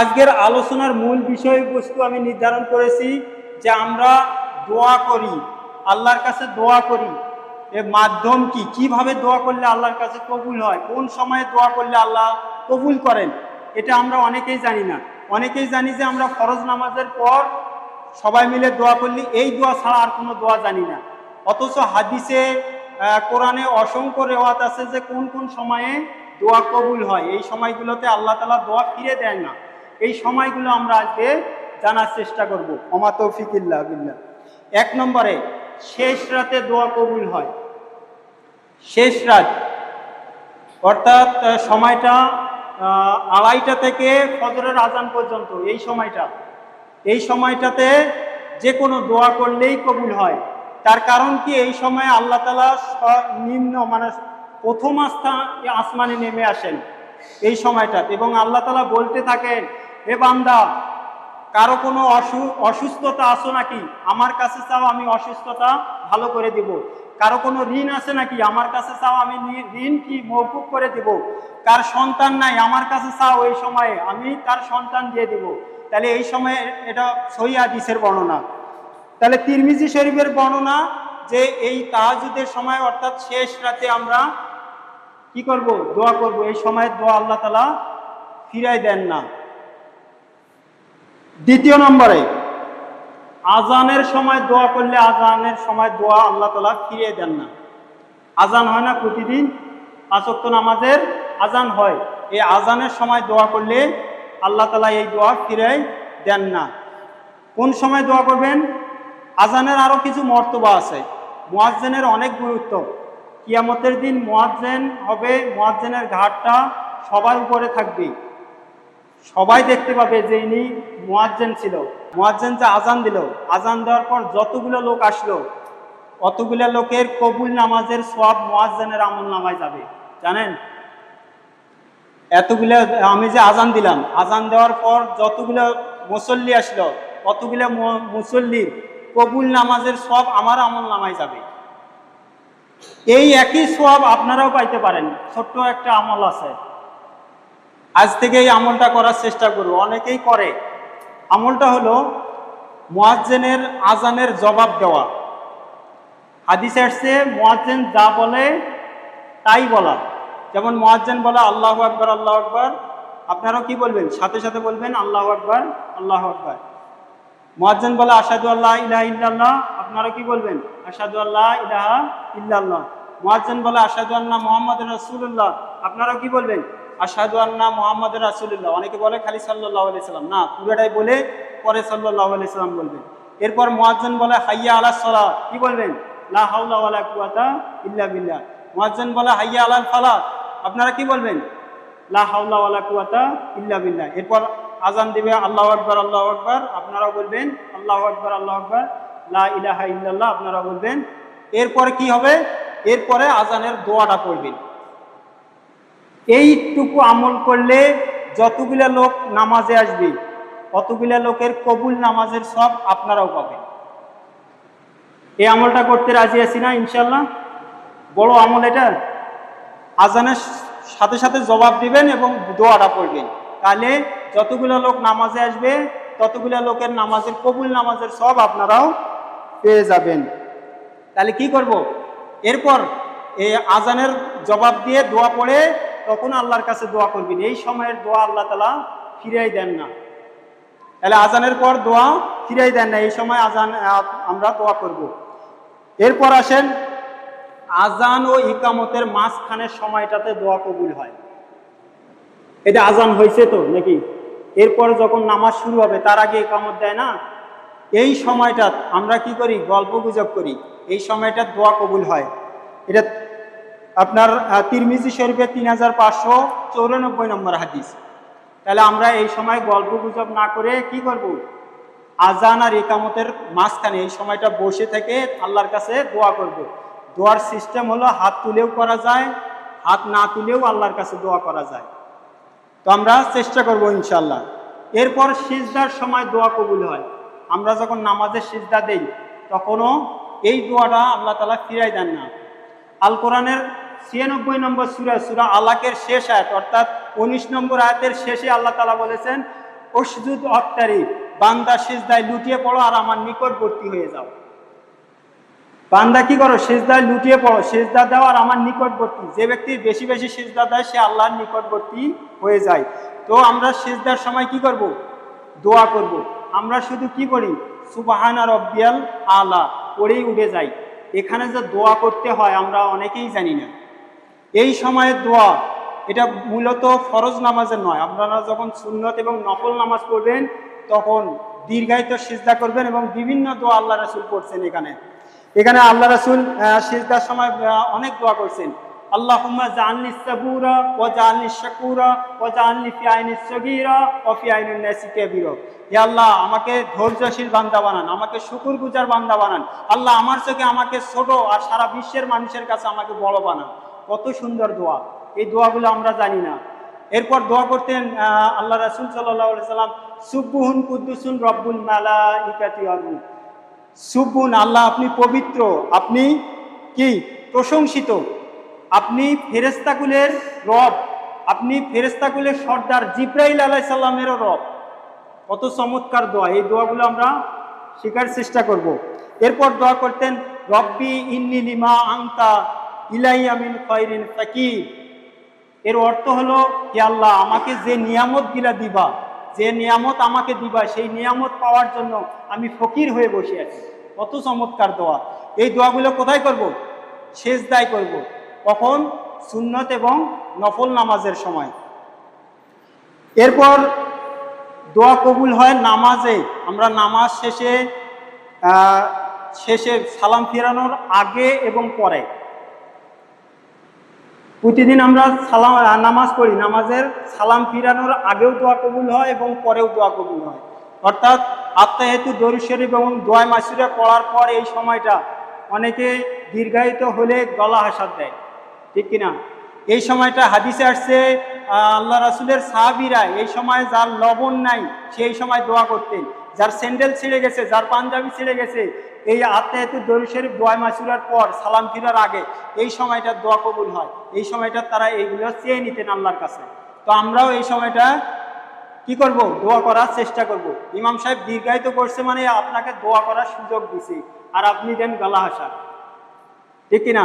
আজকের আলোচনার মূল বিষয়বস্তু আমি নির্ধারণ করেছি যে আমরা দোয়া করি, আল্লাহর কাছে দোয়া করি। এর মাধ্যম কি? কীভাবে দোয়া করলে আল্লাহর কাছে কবুল হয়? কোন সময়ে দোয়া করলে আল্লাহ কবুল করেন? এটা আমরা অনেকেই জানি না। অনেকেই জানি যে আমরা ফরজ নামাজের পর সবাই মিলে দোয়া করলি এই দোয়া ছাড়া আর কোনো দোয়া জানি না। অথচ হাদিসে কোরআনে অসংখ্য রেওয়াত আছে যে কোন কোন সময়ে দোয়া কবুল হয়। এই সময়গুলোতে আল্লাহ তালা দোয়া ফিরে দেয় না। এই সময়গুলো আমরা আজকে জানার চেষ্টা করব। অমা তৌফিকিল্লাহ বিল্লাহ। এক নম্বরে শেষ রাতে দোয়া কবুল হয়। শেষ রাত অর্থাৎ সময়টা আড়াইটা থেকে ফজরের আজান পর্যন্ত এই সময়টা। এই সময়টাতে যে কোনো দোয়া করলেই কবুল হয়। তার কারণ কি? এই সময় আল্লাহ তালা নিম্ন মানে প্রথম আস্থা আসমানে নেমে আসেন। এই সময়টাতে এবং আল্লাহ তালা বলতে থাকেন হে বান্দা, কারও কোনো অসু, অসুস্থতা আসো নাকি? আমার কাছে চাও আমি অসুস্থতা ভালো করে দিব। কারও কোনো ঋণ আছে নাকি? আমার কাছে চাও আমি ঋণ কি মৌকুব করে দিব। কার সন্তান নাই, আমার কাছে চাও এই সময়ে আমি তার সন্তান দিয়ে দিব। তাহলে এই সময়ে এটা সহি হাদিসের বর্ণনা। তাহলে তিরমিজি শরীফের বর্ণনা যে এই তাহাজুদের সময় অর্থাৎ শেষ রাতে আমরা কি করব? দোয়া করব। এই সময়ের দোয়া আল্লাহ তালা ফিরাই দেন না। দ্বিতীয় নম্বরে, আজানের সময় দোয়া করলে আজানের সময় দোয়া আল্লাহ তালা ফিরিয়ে দেন না। আজান হয় না প্রতিদিন, পাঁচক্ত নামাজের আজান হয়। এই আজানের সময় দোয়া করলে আল্লাহ তালা এই দোয়া ফিরাই দেন না। কোন সময় দোয়া করবেন? আজানের আরও কিছু মর্তবা আছে। মোয়াজ্জেনের অনেক গুরুত্ব। কিয়ামতের দিন মোয়াজ্জেন হবে, মোয়াজ্জেনের ঘাটটা সবার উপরে থাকবে। সবাই দেখতে পাবে যে ইনি মোয়াজ্জেন ছিল। মোয়াজ্জেন যে আজান দিল, আজান দেওয়ার পর যতগুলো লোক আসলো, অতগুলো লোকের কবুল নামাজের সব মোয়াজ্জেনের আমল নামায় যাবে। জানেন? এতগুলো, আমি যে আজান দিলাম, আজান দেওয়ার পর যতগুলো মুসল্লি আসলো, অতগুলো মুসল্লির কবুল নামাজের সব আমার আমল নামায় যাবে। এই একই সব আপনারাও পাইতে পারেন। ছোট্ট একটা আমল আছে। আজ থেকে এই আমলটা করার চেষ্টা করব। অনেকেই করে। আমলটা হলো মোয়াজ্জেনের আজানের জবাব দেওয়া। হাদিসে আসছে, মোয়াজ্জেন যা বলে তাই বলা। যেমন মোয়াজ্জেন বলে, আল্লাহ আকবর আল্লাহ আকবর। আপনারাও কি বলবেন? সাথে সাথে বলবেন, আল্লাহ আকবর আল্লাহ আকবর। মোয়াজ্জেন বলে আসাদু আল্লাহ ইলাহা ইল্লাল্লাহ। আপনারা কি বলবেন? আসাদু আল্লাহ ইলাহা ইল্লাল্লাহ। মোয়াজ্জেন বলে আসাদু আল্লাহ মোহাম্মদ রাসূলুল্লাহ। আপনারা কি বলবেন? আসাদু আন্না মোহাম্মদ রাসূলুল্লাহ। অনেকে বলে খালি সাল্লাল্লাহু আলাইহি সাল্লাম। না, পুরোটাই বলে পরে সাল্লাল্লাহু আলাইহি সাল্লাম বলবেন এরপর মোয়াজ্জেন বলে হাইয়া আলাস সালাহ কি বলবেন? লা হাওলা ওয়ালা কুওয়াতা ইল্লা বিল্লাহ। মোয়াজ্জেন বলে হাইয়া আলাল ফালাহ আপনারা কি বলবেন? লা হাওলা ওয়ালা কুওয়াতা ইল্লা বিল্লাহ। এরপর আজান দিবে আল্লাহ আকবার আল্লাহ আকবার। আপনারাও বলবেন, আল্লাহ আকবার, আল্লাহু আকবার। লা ইলাহা ইল্লাল্লাহ। আপনারা বলবেন। এরপরে কি হবে? এরপরে আজানের দোয়াটা পড়বেন। এইটুকু আমল করলে যতগুলা লোক নামাজে আসবে, অতগুলা লোকের কবুল নামাজের সব আপনারাও পাবেন। এই আমলটা করতে রাজি আছি না ইনশাল্লাহ বড় আমল এটা। আজানের সাথে সাথে জবাব দিবেন এবং দোয়াটা পড়বেন। তাহলে যতগুলো লোক নামাজে আসবে, ততগুলো লোকের নামাজের কবুল নামাজের সব আপনারাও পেয়ে যাবেন। তাহলে কি করব? এরপর এই আজানের জবাব দিয়ে দোয়া পড়ে তখন আল্লাহর কাছে দোয়া করবেন। এই সময়ের দোয়া আল্লাহ তালা ফিরাই দেন না। তাহলে আজানের পর দোয়া ফিরাই দেন না, এই সময় আজান আমরা দোয়া করব। এরপর আসেন, আজান ও ইকামতের মাঝখানের সময়টাতে দোয়া কবুল হয়। এটা আজান হয়েছে তো নাকি? এরপর যখন নামাজ শুরু হবে, তার আগে ইকামত দেয় না? এই সময়টা আমরা কি করি? গল্প গুজব করি। এই সময়টা দোয়া কবুল হয়। এটা আপনার তিরমিজি শরীফের তিন হাজার পাঁচশো চৌরানব্বই নম্বর হাদিস। তাহলে আমরা এই সময় গল্প গুজব না করে কি করব? আজান আর একামতের মাঝখানে এই সময়টা বসে থেকে আল্লাহর কাছে দোয়া করব। দোয়ার সিস্টেম হলো হাত তুলেও করা যায়, হাত না তুলেও আল্লাহর কাছে দোয়া করা যায়। তো আমরা চেষ্টা করব ইনশাল্লাহ এরপর সিজদার সময় দোয়া কবুল হয়। আমরা যখন নামাজের সিজদা দেই, তখনও এই দোয়াটা আল্লাহ তালা ফিরাই দেন না। আল কোরআনের ছিয়ানব্বই নম্বর সুরা সুরা আলাকের শেষ আয়াত, অর্থাৎ উনিশ নম্বর আয়াতের শেষে আল্লাহ তালা বলেছেন অসজুদ অত্তারি বান্দা সেজদায় লুটিয়ে পড়ো আর আমার নিকটবর্তী হয়ে যাও। বান্দা কি করো? সেজদায় লুটিয়ে পড়ো, সেজদা দাও আর আমার নিকটবর্তী। যে ব্যক্তি বেশি বেশি সেজদা দেয়, সে আল্লাহর নিকটবর্তী হয়ে যায়। তো আমরা সেজদার সময় কি করব? দোয়া করব। আমরা শুধু কি করি? সুবাহানা রব্বিয়াল আলা, পড়েই উঠে যাই। এখানে যে দোয়া করতে হয়, আমরা অনেকেই জানি না। এই সময়ের দোয়া, এটা মূলত ফরজ নামাজের নয়। আপনারা যখন সুন্নত এবং নফল নামাজ পড়বেন, তখন দীর্ঘায়িত সিজদা করবেন এবং বিভিন্ন দোয়া আল্লাহ রাসুল করছেন এখানে। এখানে আল্লাহ রাসুল সিজদার সময় অনেক দোয়া করছেন। আল্লাহ জানলি সাবুরা ও জানলি শাকুরা ও জানলি ফিআইনি সগীরা ও ফিআইনি নাসি কাবীরা। হে আল্লাহ, আমাকে ধৈর্যশীল বান্দা বানান, আমাকে শুকুর গুজার বান্দা বানান। আল্লাহ আমার চোখে আমাকে ছোট আর সারা বিশ্বের মানুষের কাছে আমাকে বড় বানান। কত সুন্দর দোয়া। এই দোয়াগুলো আমরা জানি না। এরপর দোয়া করতেন আল্লাহ রাসুল সাল্লাহ সাল্লাম সুব্বুহুন কুদ্দুসুন রব্বুল মালা ইকাতি আরু সুবুন আল্লাহ আপনি পবিত্র, আপনি কি? প্রশংসিত। আপনি ফেরেস্তাকুলের রব, আপনি ফেরেস্তাকুলের সর্দার জিব্রাইল আলাই সাল্লামেরও রব। কত চমৎকার দোয়া। এই দোয়াগুলো আমরা শেখার চেষ্টা করব। এরপর দোয়া করতেন, রব্বি ইন্নি লিমা আংতা ইলাই আমিন খৈরিন ফাকির। এর অর্থ হলো, হে আল্লাহ, আমাকে যে নিয়ামত গিলা দিবা, যে নিয়ামত আমাকে দিবা, সেই নিয়ামত পাওয়ার জন্য আমি ফকির হয়ে বসে আছি। কত চমৎকার দোয়া। এই দোয়াগুলো কোথায় করব? শেষ দায় করব। কখন? সুন্নত এবং নফল নামাজের সময়। এরপর দোয়া কবুল হয় নামাজে। আমরা নামাজ শেষে শেষে সালাম ফেরানোর আগে এবং পরে। প্রতিদিন আমরা সালাম নামাজ পড়ি। নামাজের সালাম ফিরানোর আগেও দোয়া কবুল হয় এবং পরেও দোয়া কবুল হয়। অর্থাৎ আত্মাহেতু দরুদ শরীফ এবং দোয়া মাসুরা পড়ার পর এই সময়টা অনেকে দীর্ঘায়িত হলে গলা হাসাত দেয়। ঠিক কিনা? এই সময়টা হাদিসে আসছে আল্লাহ রাসুলের সাহাবিরা এই সময় যার লবণ নাই, সেই সময় দোয়া করতেন। যার স্যান্ডেল ছিঁড়ে গেছে, যার পাঞ্জাবি ছিঁড়ে গেছে, এই আত্মাহেতু দরুদ শরীফ দোয়া মাসুরার পর সালাম ফিরার আগে এই সময়টা দোয়া কবুল হয়। এই সময়টা তারা এইগুলো চেয়ে নিতেন আল্লাহর কাছে। তো আমরাও এই সময়টা কি করব? দোয়া করার চেষ্টা করব। ইমাম সাহেব দীর্ঘায়িত করছে মানে আপনাকে দোয়া করার সুযোগ দিছে। আর আপনি দেন গলা হাসা। ঠিক কিনা?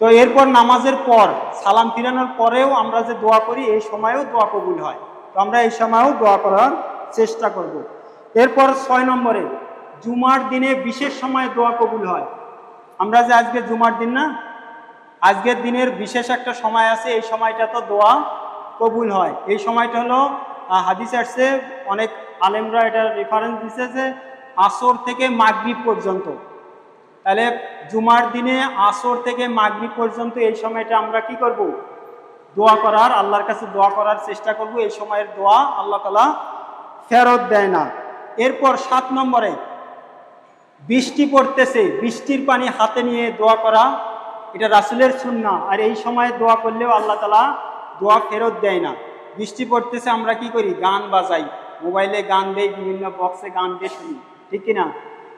তো এরপর নামাজের পর, সালাম ফিরানোর পরেও আমরা যে দোয়া করি, এই সময়েও দোয়া কবুল হয়। তো আমরা এই সময়েও দোয়া করার চেষ্টা করব। এরপর ছয় নম্বরে, জুমার দিনে বিশেষ সময়ে দোয়া কবুল হয়। আমরা যে আজকে জুমার দিন না, আজকের দিনের বিশেষ একটা সময় আছে, এই সময়টা তো দোয়া কবুল হয়। এই সময়টা হলো হাদিস আসছে, অনেক আলেমরা এটা রেফারেন্স দিছে যে আসর থেকে মাগরিব পর্যন্ত। তাহলে জুমার দিনে আসর থেকে মাগরিব পর্যন্ত এই সময়টা আমরা কি করব? দোয়া করার, আল্লাহর কাছে দোয়া করার চেষ্টা করব। এই সময়ের দোয়া আল্লাহ তালা ফেরত দেয় না। এরপর সাত নম্বরে, বৃষ্টি পড়তেছে, বৃষ্টির পানি হাতে নিয়ে দোয়া করা, এটা রাসুলের সুন্না। আর এই সময়ে দোয়া করলেও আল্লাহ তালা দোয়া ফেরত দেয় না। বৃষ্টি পড়তেছে, আমরা কি করি? গান বাজাই। মোবাইলে গান দেই, বিভিন্ন বক্সে গান দিয়ে শুনি। ঠিক কিনা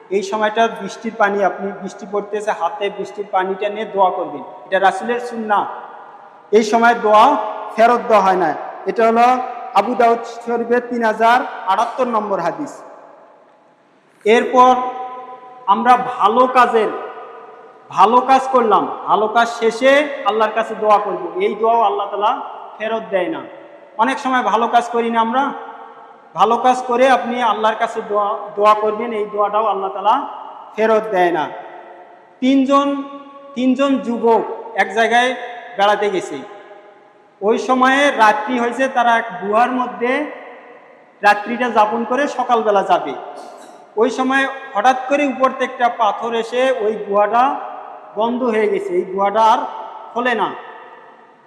এই সময়টা বৃষ্টির পানি, আপনি বৃষ্টি পড়তেছে, হাতে বৃষ্টির পানিটা নিয়ে দোয়া করবেন। এটা রাসুলের সুন্না। এই সময় দোয়া ফেরত দেওয়া হয় না। এটা হলো আবু দাউদ শরীফের তিন হাজার আটাত্তর নম্বর হাদিস। এরপর আমরা ভালো কাজের, ভালো কাজ করলাম, ভালো কাজ শেষে আল্লাহর কাছে দোয়া করব। এই দোয়াও আল্লাহ তালা ফেরত দেয় না। অনেক সময় ভালো কাজ করি না আমরা। ভালো কাজ করে আপনি আল্লাহর কাছে দোয়া দোয়া করবেন, এই দোয়াটাও আল্লাহ তালা ফেরত দেয় না। তিনজন তিনজন যুবক এক জায়গায় বেড়াতে গেছে। ওই সময়ে রাত্রি হয়েছে, তারা এক গুহার মধ্যে রাত্রিটা যাপন করে সকালবেলা যাবে। ওই সময় হঠাৎ করে উপর থেকে একটা পাথর এসে ওই গুহাটা বন্ধ হয়ে গেছে, এই গুহাটা আর খোলে না।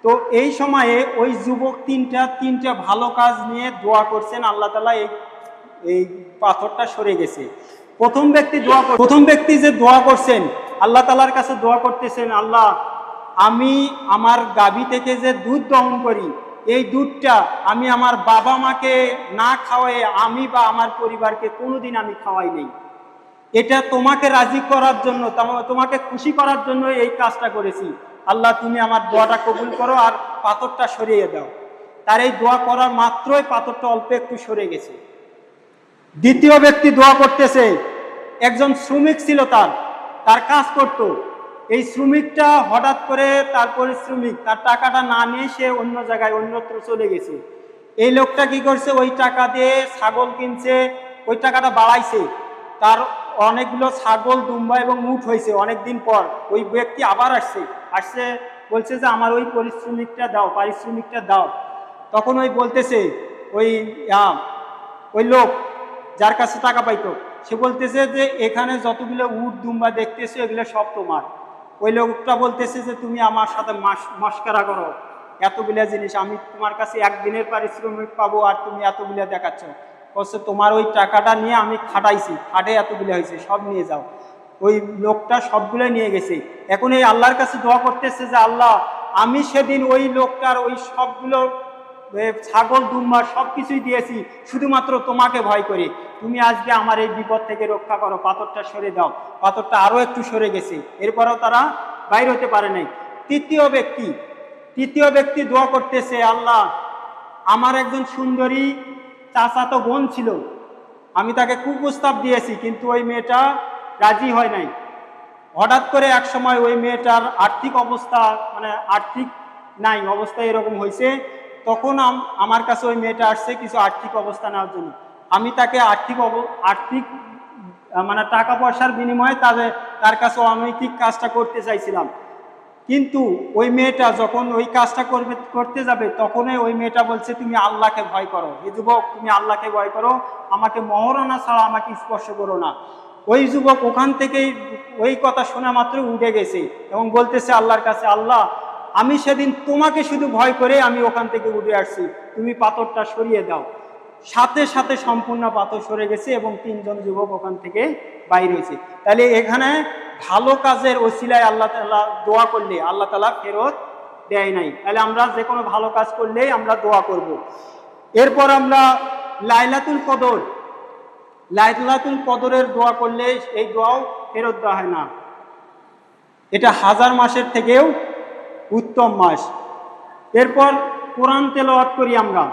তো এই সময়ে ওই যুবক তিনটা তিনটা ভালো কাজ নিয়ে দোয়া করছেন, আল্লাহ তালা এই এই পাথরটা সরে গেছে। প্রথম ব্যক্তি দোয়া প্রথম ব্যক্তি যে দোয়া করছেন, আল্লাহ তালার কাছে দোয়া করতেছেন, আল্লাহ আমি আমার গাভী থেকে যে দুধ দহন করি, এই দুধটা আমি আমার বাবা মাকে না খাওয়াই আমি বা আমার পরিবারকে কোনোদিন আমি খাওয়াই নেই। এটা তোমাকে রাজি করার জন্য তোমাকে খুশি করার জন্য এই কাজটা করেছি। আল্লাহ তুমি আমার দোয়াটা কবুল করো আর পাথরটা সরিয়ে দাও। তার এই দোয়া করার মাত্রই পাথরটা অল্প একটু সরে গেছে। দ্বিতীয় ব্যক্তি দোয়া করতেছে, একজন শ্রমিক ছিল তার তার কাজ করত। এই শ্রমিকটা হঠাৎ করে তার পরিশ্রমিক, তার টাকাটা না নিয়ে সে অন্য জায়গায়, অন্যত্র চলে গেছে। এই লোকটা কি করছে? ওই টাকা দিয়ে ছাগল কিনছে, ওই টাকাটা বাড়াইছে। তার অনেকগুলো ছাগল, দুম্বা এবং মুঠ হয়েছে অনেকদিন পর। ওই ব্যক্তি আবার আসছে। আসছে, বলছে যে, আমার ওই পরিশ্রমিকটা দাও, পারিশ্রমিকটা দাও। তখন ওই বলতেছে, ওই ওই লোক যার কাছে টাকা পাইতো, সে বলতেছে যে, এখানে যতগুলো উট, দুম্বা দেখতেছো, এগুলো সব তোমার। ওই লোকটা বলতেছে যে, তুমি আমার সাথে মাস, মস্কারা করো। এতগুলা জিনিস আমি তোমার কাছে একদিনের পারিশ্রমিক পাবো আর তুমি এতগুলা দেখাচ্ছ। বলছে, তোমার ওই টাকাটা নিয়ে আমি খাটাইছি, খাটে এতগুলো হয়েছে, সব নিয়ে যাও। ওই লোকটা সবগুলো নিয়ে গেছে। এখন এই আল্লাহর কাছে দোয়া করতেছে যে, আল্লাহ, আমি সেদিন ওই লোকটার ওই সবগুলো ছাগল দুম্বা সব কিছুই দিয়েছি, শুধুমাত্র তোমাকে ভয় করে। তুমি আজকে আমার এই বিপদ থেকে রক্ষা করো, পাথরটা সরে দাও, পাথরটা আরও একটু সরে গেছে, এরপরেও তারা বাইর হতে পারে নাই। তৃতীয় ব্যক্তি তৃতীয় ব্যক্তি দোয়া করতেছে, আল্লাহ, আমার একজন সুন্দরী চাচাতো বোন ছিল, আমি তাকে কুপ্রস্তাব দিয়েছি, কিন্তু ওই মেয়েটা রাজি হয় নাই। হঠাৎ করে এক সময় ওই মেয়েটার আর্থিক অবস্থা মানে আর্থিক নাই, অবস্থা এরকম হয়েছে তখন আমার কাছে ওই মেয়েটা আসছে কিছু আর্থিক অবস্থা নেওয়ার জন্য। আমি তাকে আর্থিক আর্থিক মানে টাকা পয়সার বিনিময়ে তাদের, তার কাছে অনৈতিক কাজটা করতে চাইছিলাম। কিন্তু ওই মেয়েটা যখন ওই কাজটা করবে, করতে যাবে, তখনই ওই মেয়েটা বলছে, তুমি আল্লাহকে ভয় করো। এই যুবক, তুমি আল্লাহকে ভয় করো। আমাকে মহরণা ছাড়া আমাকে স্পর্শ করো না। ওই যুবক ওখান থেকেই ওই কথা শোনা মাত্র উঠে গেছে এবং বলতেছে, আল্লাহর কাছে আল্লাহ আমি সেদিন তোমাকে শুধু ভয় করে আমি ওখান থেকে উঠে আসছি। তুমি পাথরটা সরিয়ে দাও। সাথে সাথে সম্পূর্ণ পাথর সরে গেছে এবং তিনজন যুবক ওখান থেকে বাইর হয়েছে। তাহলে এখানে ভালো কাজের ওসিলায় আল্লাহ তালা দোয়া করলে, আল্লাহ তালা ফেরত দেয় নাই। তাহলে আমরা যে কোনো ভালো কাজ করলেই আমরা দোয়া করব। এরপর আমরা লাইলাতুল কদর। লাইলাতুল কদরের দোয়া করলে এই দোয়াও ফেরত দেওয়া হয় না। এটা হাজার মাসের থেকেও উত্তম মাস। এরপর কোরআন তেলাওয়াত করি আমরা।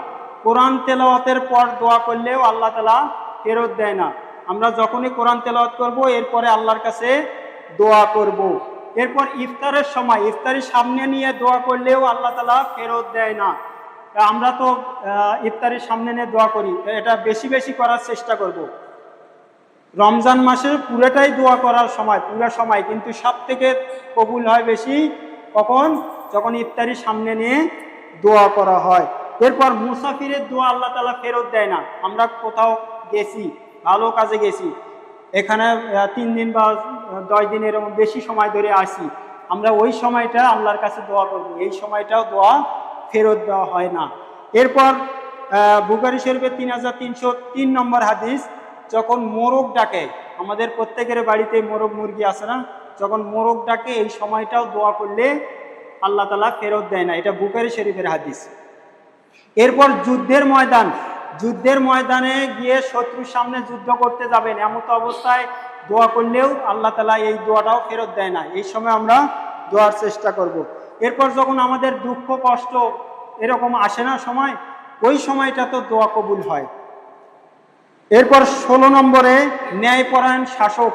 কোরআন তেলাওয়াতের পর দোয়া করলেও আল্লাহ তালা ফেরত দেয় না। আমরা যখনই কোরআন তেলাওয়াত করব, এরপরে আল্লাহর কাছে দোয়া করব। এরপর ইফতারের সময় ইফতারের সামনে নিয়ে দোয়া করলেও আল্লাহ তালা ফেরত দেয় না। আমরা তো ইফতারের সামনে নিয়ে দোয়া করি। এটা বেশি বেশি করার চেষ্টা করব। রমজান মাসে পুরোটাই দোয়া করার সময়, পুরো সময়। কিন্তু সব থেকে কবুল হয় বেশি কখন? যখন ইফতারি সামনে নিয়ে দোয়া করা হয়। এরপর মুসাফিরের দোয়া আল্লাহ তালা ফেরত দেয় না। আমরা কোথাও গেছি, ভালো কাজে গেছি। এখানে তিন দিন বা দশ দিন এরকম বেশি সময় ধরে আসি। আমরা ওই সময়টা আল্লাহর কাছে দোয়া করব। এই সময়টাও দোয়া ফেরত দেওয়া হয় না। এরপর বুকারি শরীফের তিন হাজার তিনশো তিন নম্বর হাদিস, যখন মোরগ ডাকে, আমাদের প্রত্যেকের বাড়িতে মোরগ মুরগি আছে না? যখন মোরগ ডাকে এই সময়টাও দোয়া করলে আল্লাহ তালা ফেরত দেয় না। এটা বুকের শরীফের হাদিস। এরপর যুদ্ধের ময়দান। যুদ্ধের ময়দানে গিয়ে শত্রুর সামনে যুদ্ধ করতে যাবেন এমত অবস্থায় দোয়া করলেও আল্লাহ তালা এই দোয়াটাও ফেরত দেয় না। এই সময় আমরা দোয়ার চেষ্টা করব। এরপর যখন আমাদের দুঃখ, কষ্ট এরকম আসে না সময়, ওই সময়টা তো দোয়া কবুল হয়। এরপর ষোলো নম্বরে ন্যায়পরায়ণ শাসক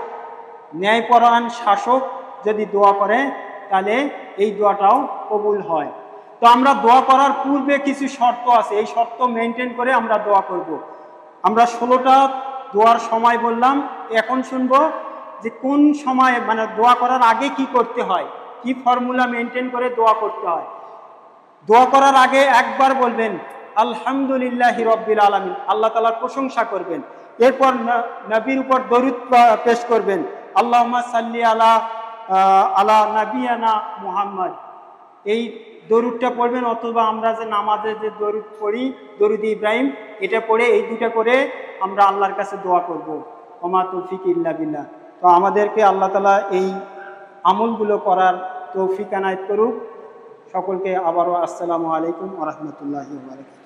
ন্যায়পরায়ণ শাসক যদি দোয়া করে, তাহলে এই দোয়াটাও কবুল হয়। তো আমরা দোয়া করার পূর্বে কিছু শর্ত আছে। এই শর্ত মেনটেন করে আমরা দোয়া করব। আমরা ষোলোটা দোয়ার সময় বললাম। এখন শুনব যে কোন সময় মানে দোয়া করার আগে কি করতে হয়? কি ফর্মুলা মেনটেন করে দোয়া করতে হয়? দোয়া করার আগে একবার বলবেন, আলহামদুলিল্লাহ রব্বিল আলমিন। আল্লাহ তালার প্রশংসা করবেন। এরপর নবীর উপর দরুদ পেশ করবেন। আল্লাহ সাল্লি আলা আলা নাবিয়ানা মুহাম্মদ। এই দরুদটা পড়বেন, অথবা আমরা যে নামাজে যে দরুদ পড়ি, দরুদ ইব্রাহিম, এটা পড়ে এই দুটা করে আমরা আল্লাহর কাছে দোয়া করব। ওমা তৌফিক ইল্লা বিল্লাহ। তো আমাদেরকে আল্লাহ তালা এই আমলগুলো করার তৌফিক আনায়ত করুক। সকলকে আবারও আসসালামু আলাইকুম রহমতুল্লাহ বারকাত